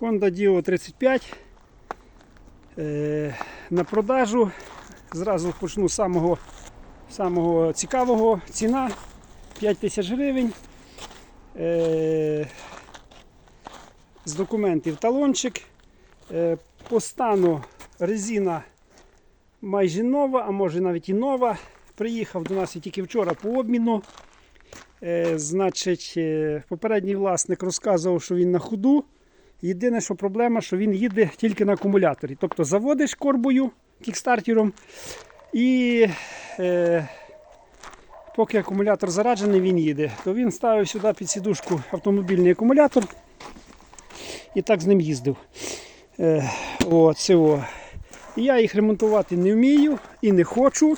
Honda Dio 35 е, на продажу. Зразу почну з самого, самого цікавого. Ціна 5 тисяч гривень. Е, з документів талончик. Е, по стану резина майже нова, а може навіть і нова. Приїхав до нас і тільки вчора по обміну. Значить, попередній власник розказував, що він на ходу. Єдине, що проблема, що він їде тільки на акумуляторі. Тобто заводиш корбою, кікстартером, і е, поки акумулятор зараджений, він їде. То він ставив сюди під сідушку автомобільний акумулятор і так з ним їздив. Е, о, цього. І Я їх ремонтувати не вмію і не хочу.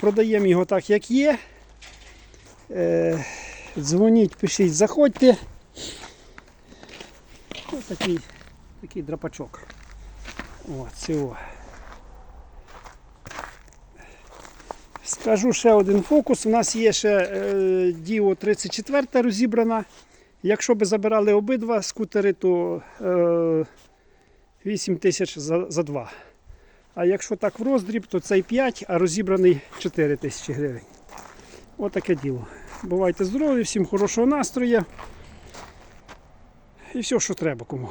Продаємо його так, як є. Е, дзвоніть, пишіть, заходьте. Ось такий, такий драпачок. О, цього. Скажу ще один фокус. У нас є ще е, Dio 34 розібрана. Якщо би забирали обидва скутери, то е, 8 тисяч за, за два. А якщо так в роздріб, то цей 5, а розібраний 4 тисячі гривень. Отаке діло. Бувайте здорові, всім хорошого настрою. І все, що треба кому.